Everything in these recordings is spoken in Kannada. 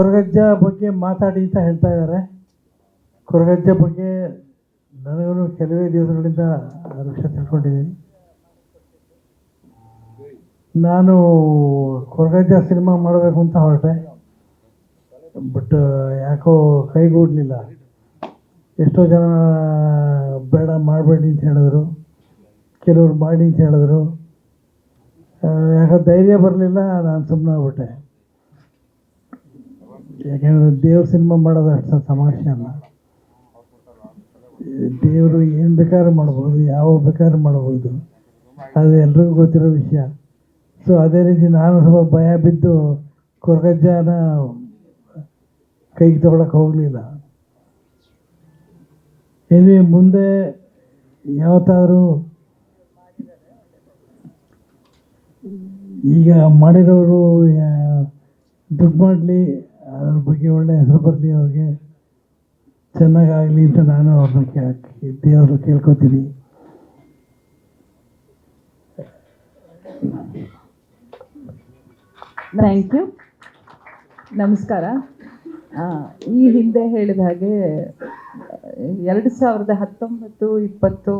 ಕೊರಗಜ್ಜ ಬಗ್ಗೆ ಮಾತಾಡಿ ಅಂತ ಹೇಳ್ತಾ ಇದ್ದಾರೆ. ಕೊರಗಜ್ಜ ಬಗ್ಗೆ ನನಗೂ ಕೆಲವೇ ದಿವಸಗಳಿಂದ ವಿಷಯ ತಿಳ್ಕೊಂಡಿದ್ದೀನಿ. ನಾನು ಕೊರಗಜ್ಜ ಸಿನಿಮಾ ಮಾಡಬೇಕು ಅಂತ ಹೊರಟೆ. ಬಟ್ ಯಾಕೋ ಕೈಗೂಡಲಿಲ್ಲ. ಎಷ್ಟೋ ಜನ ಬೇಡ ಮಾಡಬೇಡಿ ಅಂತ ಹೇಳಿದ್ರು. ಕೆಲವರು ಮಾಡಿ ಅಂತ ಹೇಳಿದ್ರು. ಯಾಕೋ ಧೈರ್ಯ ಬರಲಿಲ್ಲ, ನಾನು ಸುಮ್ಮನೆ ಆಗ್ಬಿಟ್ಟೆ. ಯಾಕೆಂದರೆ ದೇವ್ರ ಸಿನಿಮಾ ಮಾಡೋದು ಅಷ್ಟು ತಮಾಷೆ ಅಲ್ಲ. ದೇವರು ಏನು ಬೇಕಾದ್ರೂ ಮಾಡ್ಬೋದು ಯಾವ ಬೇಕಾದ್ರೂ ಮಾಡ್ಬೋದು. ಅದು ಎಲ್ರಿಗೂ ಗೊತ್ತಿರೋ ವಿಷಯ. ಸೊ ಅದೇ ರೀತಿ ನಾನು ಸ್ವಲ್ಪ ಭಯ ಬಿದ್ದು ಕೊರಗಜ್ಜನ ಕೈಗೆ ತಗೊಳಕ್ಕೆ ಹೋಗಲಿಲ್ಲ. ಇಲ್ಲಿ ಮುಂದೆ ಯಾವತ್ತಾದರೂ ಈಗ ಮಾಡಿರೋರು ದುಡ್ಡು ಮಾಡಲಿ ಅದ್ರ ಬಗ್ಗೆ ಒಳ್ಳೆ ಹೆಸರು ಬರಲಿ ಅವ್ರಿಗೆ. ಚೆನ್ನಾಗಾಗಲಿ ಅಂತ ನಾನು ಅವ್ರನ್ನ ದೇವ್ರನ್ನ ಕೇಳ್ಕೊತೀನಿ. Thank you. ನಮಸ್ಕಾರ. ಈ ಹಿಂದೆ ಹೇಳಿದ ಹಾಗೆ, ಎರಡು ಸಾವಿರದ ಹತ್ತೊಂಬತ್ತು, ಇಪ್ಪತ್ತು,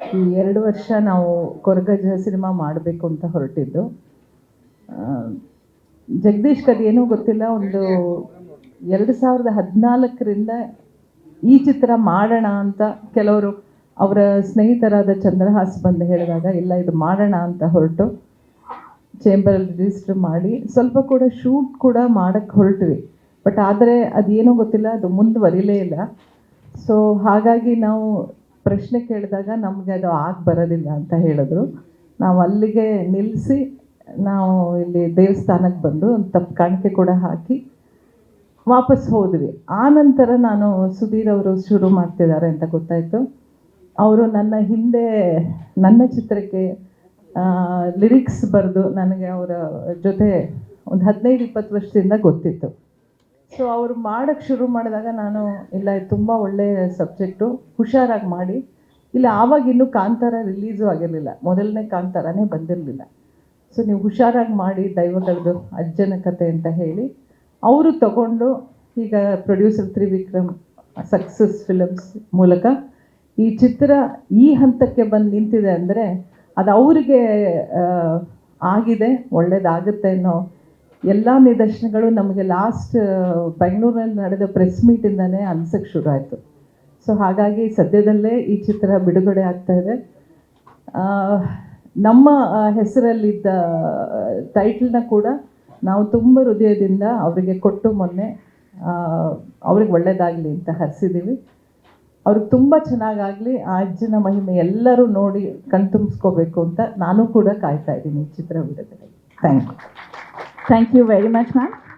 ಈ ಎರಡು ವರ್ಷ ನಾವು ಕೊರಗಜ್ಜ ಸಿನಿಮಾ ಮಾಡಬೇಕು ಅಂತ ಹೊರಟಿದ್ದು. ಆ, ಅದು ಏನೂ ಗೊತ್ತಿಲ್ಲ ಒಂದು ಎರಡು ಸಾವಿರದ ಹದಿನಾಲ್ಕರಿಂದ ಈ ಚಿತ್ರ ಮಾಡೋಣ ಅಂತ ಕೆಲವರು ಅವರ ಸ್ನೇಹಿತರಾದ ಚಂದ್ರಹಾಸ್ ಬಂದು ಹೇಳಿದಾಗ ಇಲ್ಲ ಇದು ಮಾಡೋಣ ಅಂತ ಹೊರಟು. ಚೇಂಬರಲ್ಲಿ ರಿಜಿಸ್ಟರ್ ಮಾಡಿ ಸ್ವಲ್ಪ ಕೂಡ ಶೂಟ್ ಕೂಡ ಮಾಡೋಕ್ಕೆ ಹೊರಟ್ವಿ. ಬಟ್ ಆದರೆ ಅದೇನೂ ಗೊತ್ತಿಲ್ಲ ಅದು ಮುಂದುವರಿಲೇ ಇಲ್ಲ. ಸೊ ಹಾಗಾಗಿ ನಾವು ಪ್ರಶ್ನೆ ಕೇಳಿದಾಗ ನಮಗೆ ಅದು ಆಗಿ ಬರೋದಿಲ್ಲ ಅಂತ ಹೇಳಿದ್ರು. ನಾವು ಅಲ್ಲಿಗೆ ನಿಲ್ಲಿಸಿ ನಾವು ಇಲ್ಲಿ ದೇವಸ್ಥಾನಕ್ಕೆ ಬಂದು ತಪ್ಪು ಕಾಣಿಕೆ ಕೂಡ ಹಾಕಿ ವಾಪಸ್ ಹೋದ್ವಿ. ಆ ನಂತರ ನಾನು ಸುಧೀರ್ ಅವರು ಶುರು ಮಾಡ್ತಿದ್ದಾರೆ ಅಂತ ಗೊತ್ತಾಯಿತು. ಅವರು ನನ್ನ ಹಿಂದೆ, ನನ್ನ ಚಿತ್ರಕ್ಕೆ ಲಿರಿಕ್ಸ್ ಬರೆದು ನನಗೆ ಅವರ ಜೊತೆ ಒಂದು ಹದಿನೈದು, ಇಪ್ಪತ್ತು ವರ್ಷದಿಂದ ಗೊತ್ತಿತ್ತು. ಸೊ ಅವರು ಮಾಡೋಕ್ಕೆ ಶುರು ಮಾಡಿದಾಗ ನಾನು, ಇಲ್ಲ ತುಂಬ ಒಳ್ಳೆಯ ಸಬ್ಜೆಕ್ಟು, ಹುಷಾರಾಗಿ ಮಾಡಿ. ಇಲ್ಲ ಆವಾಗಿನ್ನೂ ಕಾಂತಾರ ರಿಲೀಸು ಆಗಿರಲಿಲ್ಲ. ಮೊದಲನೇ ಕಾಂತಾರನೇ ಬಂದಿರಲಿಲ್ಲ. ಸೊ ನೀವು ಹುಷಾರಾಗಿ ಮಾಡಿ ದೈವಗಳದು ಅಜ್ಜನ ಕತೆ ಅಂತ ಹೇಳಿ, ಅವರು ತಗೊಂಡು ಈಗ ಪ್ರೊಡ್ಯೂಸರ್ ತ್ರಿವಿಕ್ರಮ್ ಸಕ್ಸಸ್ ಫಿಲಮ್ಸ್ ಮೂಲಕ ಈ ಚಿತ್ರ ಈ ಹಂತಕ್ಕೆ ಬಂದು ನಿಂತಿದೆ ಅಂದರೆ ಅದು ಅವರಿಗೆ ಆಗಿದೆ, ಒಳ್ಳೇದಾಗುತ್ತೆ ಅನ್ನೋ ಎಲ್ಲ ನಿದರ್ಶನಗಳು ನಮಗೆ ಲಾಸ್ಟ್ ಬೆಂಗಳೂರಿನಲ್ಲಿ ನಡೆದ ಪ್ರೆಸ್ ಮೀಟಿಂದನೇ ಅನ್ಸಕ್ಕೆ ಶುರು ಆಯಿತು. ಸೊ ಹಾಗಾಗಿ ಸದ್ಯದಲ್ಲೇ ಈ ಚಿತ್ರ ಬಿಡುಗಡೆ ಆಗ್ತಾ ಇದೆ. ನಮ್ಮ ಹೆಸರಲ್ಲಿದ್ದ ಟೈಟಲ್ನ ಕೂಡ ನಾವು ತುಂಬ ಹೃದಯದಿಂದ ಅವರಿಗೆ ಕೊಟ್ಟು ಮೊನ್ನೆ ಅವ್ರಿಗೆ ಒಳ್ಳೆಯದಾಗಲಿ ಅಂತ ಹರಿಸಿದ್ದೀವಿ. ಅವ್ರಿಗೆ ತುಂಬ ಚೆನ್ನಾಗಾಗಲಿ, ಆ ಅಜ್ಜನ ಮಹಿಮೆ ಎಲ್ಲರೂ ನೋಡಿ ಕಣ್ತುಂಬಿಸ್ಕೋಬೇಕು ಅಂತ ನಾನು ಕೂಡ ಕಾಯ್ತಾ ಇದ್ದೀನಿ ಚಿತ್ರ ಬಿಡುಗಡೆ thank you thank you very much ma'am